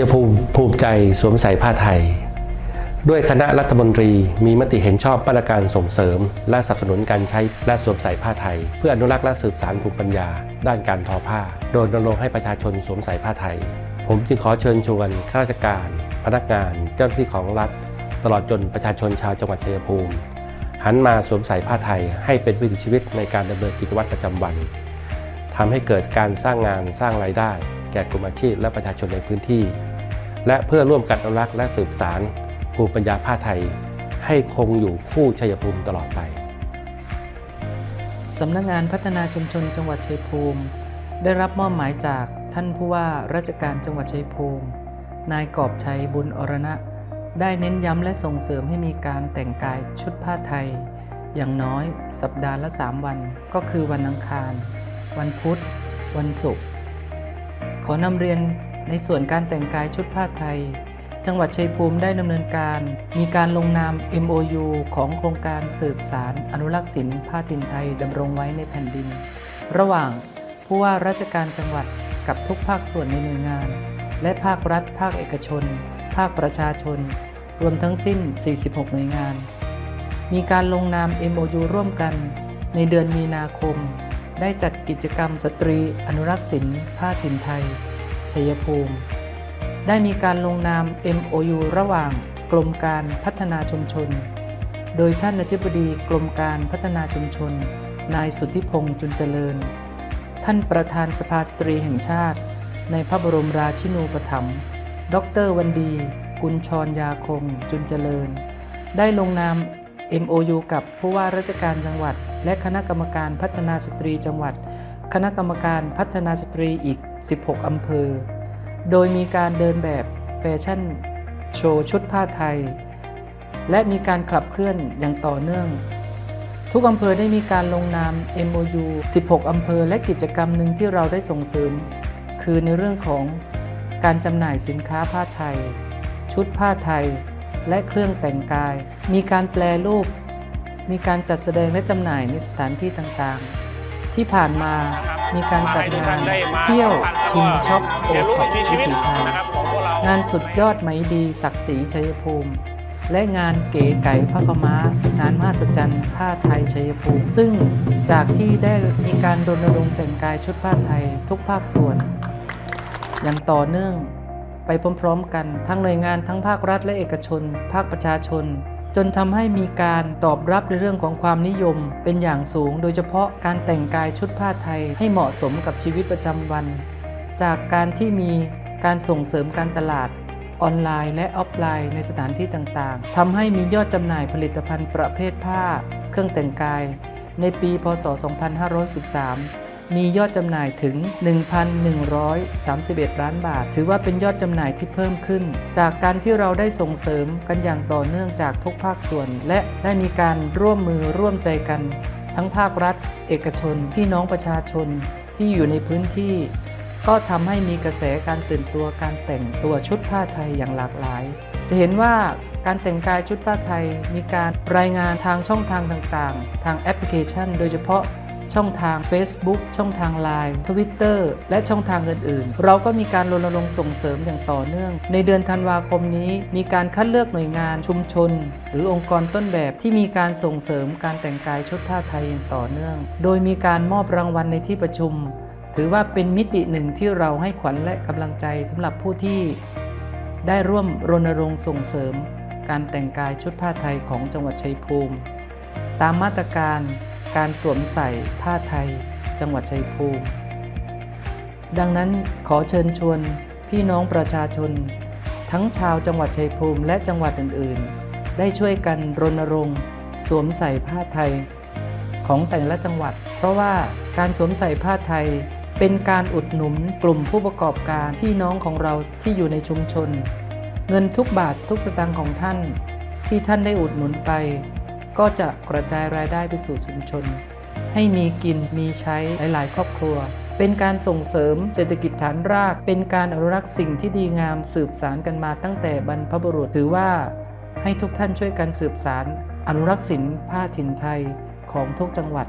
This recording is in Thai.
ยภูมิภูมิใจสวมใส่ผ้าไทย ด้วยคณะรัฐมนตรีมีมติเห็นชอบมาตรการส่งเสริม และสนับสนุนการใช้และสวมใส่ผ้าไทย เพื่ออนุรักษ์และสืบสานภูมิปัญญา ด้านการทอผ้า โดยรณรงค์ให้ประชาชนสวมใส่ผ้าไทย ผมจึงขอเชิญชวนข้าราชการ พนักงาน เจ้าหน้าที่ของรัฐ ตลอดจนประชาชนชาวจังหวัดชัยภูมิ หันมาสวมใส่ผ้าไทยให้เป็นวิถีชีวิตในการดำเนินกิจวัตรประจำวันทำให้เกิดการสร้างงานสร้างรายได้แก่กลุ่มอาชีพและประชาชนในพื้นที่ และเพื่อร่วมกันอนุรักษ์และสืบสารภูมิปัญญาผ้าไทย ให้คงอยู่คู่ชัยภูมิตลอดไปสำนักงานพัฒนาชุมชนจังหวัดชัยภูมิ ได้รับมอบหมายจากท่านผู้ว่าราชการจังหวัดชัยภูมิ นายกอบชัยบุญอรณะ ได้เน้นย้ำและส่งเสริมให้มีการแต่งกายชุดผ้าไทย อย่างน้อยสัปดาห์ละ 3 วัน ก็คือวันอังคาร วันพุธ วันศุกร์ขอนำเรียน ในส่วนการแต่งกายชุดผ้าไทย จังหวัดชัยภูมิได้ดำเนินการ มีการลงนาม MOU ของโครงการสืบสารอนุรักษ์ศิลป์ผ้าถิ่นไทยดำรงไว้ในแผ่นดิน ระหว่างผู้ว่าราชการจังหวัดกับทุกภาคส่วนในหน่วยงาน และภาครัฐ ภาคเอกชน ภาคประชาชน รวมทั้งสิ้น 46 หน่วยงาน มีการลงนาม MOU ร่วมกัน ในเดือนมีนาคม ได้จัดกิจกรรมสตรีอนุรักษ์ศิลป์ผ้าถิ่นไทย ชัยภูมิ ได้มีการลงนาม MOU ระหว่างกรมการพัฒนาชุมชน โดยท่านอธิบดีกรมการพัฒนาชุมชน นายสุทธิพงษ์จุนเจริญ ท่านประธานสภาสตรีแห่งชาติ ในพระบรมราชินูปถัมภ์ดรวันดี กุลชรยาคง จุนเจริญ ได้ลงนาม MOU กับผู้ว่าราชการจังหวัด และคณะกรรมการพัฒนาสตรีจังหวัด คณะกรรมการพัฒนาสตรีอีก 16 อำเภอ โดยมีการเดินแบบแฟชั่นโชว์ชุดผ้าไทย และมีการขับเคลื่อนอย่างต่อเนื่อง ทุกอำเภอได้มีการลงนาม MOU 16 อำเภอ และกิจกรรมหนึ่งที่เราได้ส่งเสริม คือในเรื่องของการจำหน่ายสินค้าผ้าไทย ชุดผ้าไทย และเครื่องแต่งกาย มีการแปลรูป มีการจัดแสดงและจำหน่ายในสถานที่ต่างๆ ที่ผ่านมามีการจัดงานเที่ยวชิมช็อปโอเรียนรู้ท็อปวิถีวิชีวิตถีไทยนะครับของพวกเรางานสุดยอดไหมดีศักดิ์ศรีชัยภูมิ และงานเก๋ไก่ผ้าขาวม้างานมหัศจรรย์ผ้าไทยชัยภูมิ ซึ่งจากที่ได้มีการรณรงค์แต่งกายชุดผ้าไทยทุกภาคส่วน อย่างต่อเนื่องไปพร้อมๆกัน ทั้งหน่วยงานทั้งภาครัฐและเอกชน ภาคประชาชน จนทำให้มีการตอบรับในเรื่องของความนิยมเป็นอย่างสูง โดยเฉพาะการแต่งกายชุดผ้าไทยให้เหมาะสมกับชีวิตประจำวัน จากการที่มีการส่งเสริมการตลาดออนไลน์และออฟไลน์ในสถานที่ต่างๆ ทำให้มียอดจำหน่ายผลิตภัณฑ์ประเภทผ้า เครื่องแต่งกาย ในปี พศ 2513 มียอดจำหน่ายถึง 1,131 ล้านบาท ถือว่าเป็นยอดจำหน่ายที่เพิ่มขึ้น จากการที่เราได้ส่งเสริมกันอย่างต่อเนื่องจากทุกภาคส่วน และได้มีการร่วมมือร่วมใจกัน ทั้งภาครัฐ เอกชน พี่น้องประชาชนที่อยู่ในพื้นที่ ก็ทำให้มีกระแสการตื่นตัวการแต่งตัวชุดผ้าไทยอย่างหลากหลาย จะเห็นว่าการแต่งกายชุดผ้าไทยมีการรายงานทางช่องทางต่างๆ ทางแอปพลิเคชัน โดยเฉพาะ ช่องทาง Facebook ช่องทาง Line Twitter และช่องทางอื่นๆ เราก็มีการรณรงค์ส่งเสริมอย่างต่อเนื่อง ในเดือนธันวาคมนี้มีการคัดเลือกหน่วยงานชุมชน หรือองค์กรต้นแบบที่มีการส่งเสริมการแต่งกายชุดผ้าไทยอย่างต่อเนื่อง โดยมีการมอบรางวัลในที่ประชุม ถือว่าเป็นมิติหนึ่งที่เราให้ขวัญและกำลังใจสำหรับผู้ที่ได้ร่วมรณรงค์ส่งเสริม การแต่งกายชุดผ้าไทยของจังหวัดชัยภูมิ ตามมาตรการ การสวมใส่ผ้าไทย จังหวัดชัยภูมิ ดังนั้นขอเชิญชวนพี่น้องประชาชน ทั้งชาวจังหวัดชัยภูมิและจังหวัดอื่น ๆ ได้ช่วยกันรณรงค์สวมใส่ผ้าไทย ของแต่ละจังหวัด เพราะว่าการสวมใส่ผ้าไทย เป็นการอุดหนุนกลุ่มผู้ประกอบการพี่น้องของเราที่อยู่ในชุมชน เงินทุกบาททุกสตางค์ของท่าน ที่ท่านได้อุดหนุนไป ก็จะกระจายรายได้ไปสู่ชุมชน ให้มีกินมีใช้หลาย ๆ ครอบครัว เป็นการส่งเสริมเศรษฐกิจฐานราก เป็นการอนุรักษ์สิ่งที่ดีงามสืบสารกันมาตั้งแต่บรรพบุรุษถือว่า ให้ทุกท่านช่วยกันสืบสารอนุรักษ์ศิลป์ผ้าถิ่นไทยของทุกจังหวัด